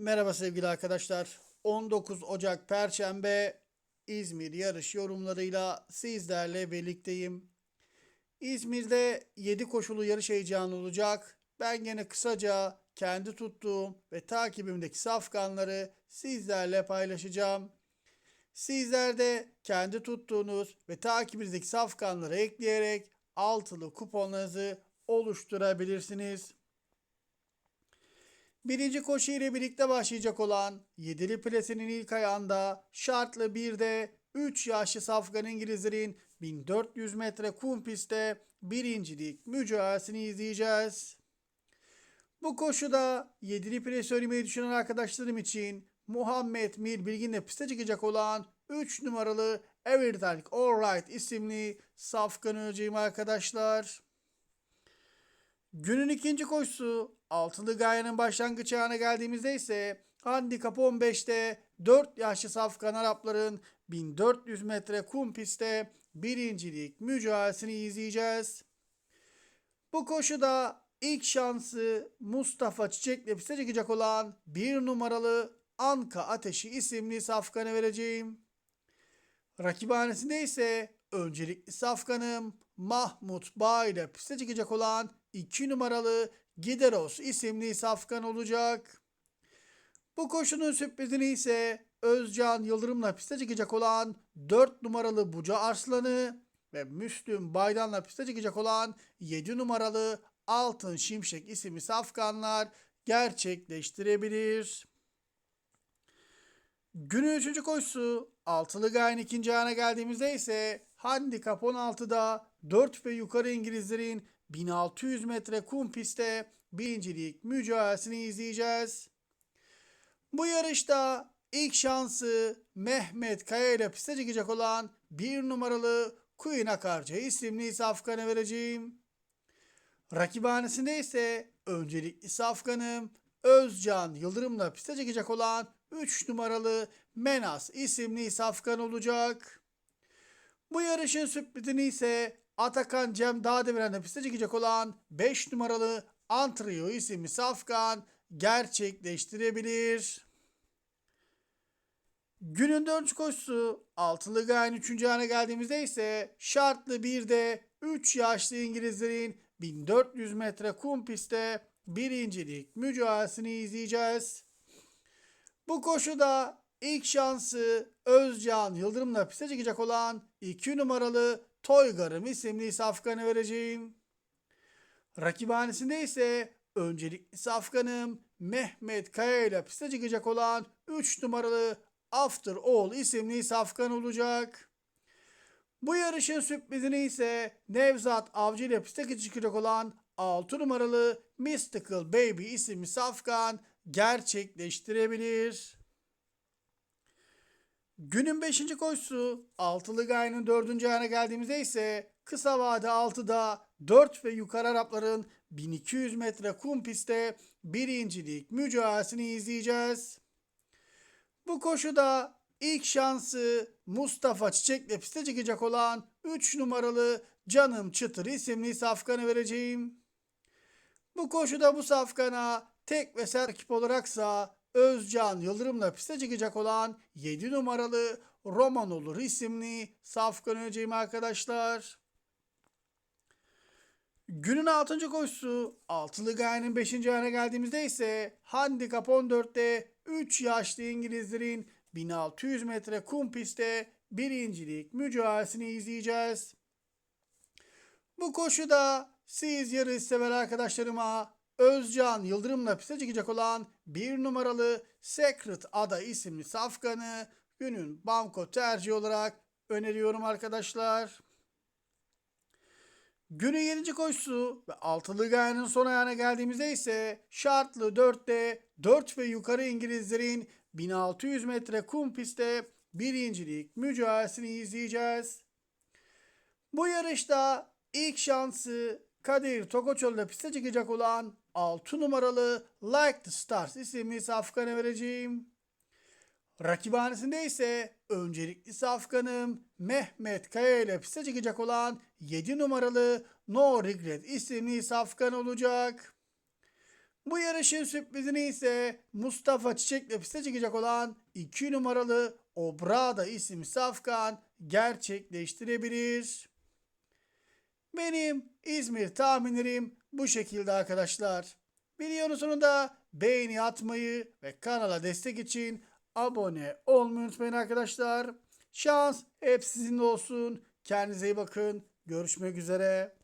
Merhaba sevgili arkadaşlar. 19 Ocak Perşembe İzmir yarış yorumlarıyla sizlerle birlikteyim. İzmir'de 7 koşulu yarış heyecanı olacak. Ben gene kısaca kendi tuttuğum ve takibimdeki safkanları sizlerle paylaşacağım. Sizler de kendi tuttuğunuz ve takibinizdeki safkanları ekleyerek altılı kuponlarınızı oluşturabilirsiniz. Birinci koşu ile birlikte başlayacak olan yedili plesinin ilk ayağında şartlı bir de 3 yaşlı safkan İngilizlerin 1400 metre kum pistte birincilik mücadelesini izleyeceğiz. Bu koşuda yedili pres oynamayı düşünen arkadaşlarım için Muhammed Mir Bilgin'le piste çıkacak olan 3 numaralı Everything Alright isimli safkan öleceğim arkadaşlar. Günün ikinci koşusu altılı gayenin başlangıç ayağına geldiğimizde ise handikap 15'te 4 yaşlı safkan Arapların 1400 metre kum pistte birincilik mücadelesini izleyeceğiz. Bu koşuda ilk şansı Mustafa Çiçek'le piste çıkacak olan bir numaralı Anka Ateşi isimli safkanı vereceğim. Rakibhanesinde ise öncelikli safkanım Mahmut Bağ ile piste çıkacak olan 2 numaralı Gideros isimli safkan olacak. Bu koşunun sürprizini ise Özcan Yıldırım'la piste çıkacak olan 4 numaralı Buca Arslan'ı ve Müslüm Baydan'la piste çıkacak olan 7 numaralı Altın Şimşek isimli safkanlar gerçekleştirebilir. Günün üçüncü koşusu altılı gayen ikinci ayağına geldiğimizde ise handikap 16'da 4 ve yukarı İngilizlerin 1600 metre kum pistte birincilik mücadelesini izleyeceğiz. Bu yarışta ilk şansı Mehmet Kaya ile piste çıkacak olan bir numaralı Queen Akarca isimli safkanı vereceğim. Rakibhanesinde ise öncelikli safkanım Özcan Yıldırım'la piste çıkacak olan 3 numaralı Menas isimli safkan olacak. Bu yarışın sürprizini ise Atakan Cem Dağdeviren'le piste çıkacak olan 5 numaralı Antrio isimli safkan gerçekleştirebilir. Günün dördüncü koşusu altılı gayen 3. ayağına geldiğimizde ise şartlı bir de 3 yaşlı İngilizlerin 1400 metre kum pistte birincilik mücadelesini izleyeceğiz. Bu koşuda ilk şansı Özcan Yıldırım'la piste çıkacak olan 2 numaralı Toygarım isimli safkanı vereceğim. Rakibhanesinde ise öncelikli safkanım Mehmet Kaya ile piste çıkacak olan 3 numaralı After All isimli safkan olacak. Bu yarışın sürprizini ise Nevzat Avcı ile piste çıkacak olan 6 numaralı Mystical Baby isimli safkan gerçekleştirebilir. Günün 5. koşusu altılı gayenin 4. ayağına geldiğimizde ise kısa vade 6'da 4 ve yukarı Arapların 1200 metre kum pistte birincilik mücadelesini izleyeceğiz. Bu koşuda ilk şansı Mustafa Çiçek'le piste çıkacak olan 3 numaralı Canım Çıtır isimli safkanı vereceğim. Bu koşuda bu safkana tek ve sert rakip olaraksa Özcan Yıldırım'la piste çıkacak olan 7 numaralı Roman olur isimli safkan öneceğim arkadaşlar. Günün 6. koşusu altılı gayenin 5. ayağına geldiğimizde ise handikap 14'te 3 yaşlı İngilizlerin 1600 metre kum pistte birincilik mücadelesini izleyeceğiz. Bu koşuda siz yarış sever arkadaşlarıma Özcan Yıldırım'la piste çıkacak olan bir numaralı Secret Ada isimli safkanı günün banko tercihi olarak öneriyorum arkadaşlar. Günün 7. koşusu ve altılı gayenin son ayağına geldiğimizde ise şartlı 4'te 4 ve yukarı İngilizlerin 1600 metre kum pistte birincilik mücadelesini izleyeceğiz. Bu yarışta ilk şansı Kadir Tokoçoğlu'na piste çıkacak olan 6 numaralı Like the Stars isimli safkanı vereceğim. Rakibhanesinde ise öncelikli safkanım Mehmet Kaya ile piste çıkacak olan 7 numaralı No Regret isimli safkan olacak. Bu yarışın sürprizini ise Mustafa Çiçek'le piste çıkacak olan 2 numaralı Obrada isimli safkan gerçekleştirebilir. Benim İzmir tahminlerim bu şekilde arkadaşlar. Videonun sonunda beğeni atmayı ve kanala destek için abone olmayı unutmayın arkadaşlar. Şans hep sizinle olsun. Kendinize iyi bakın. Görüşmek üzere.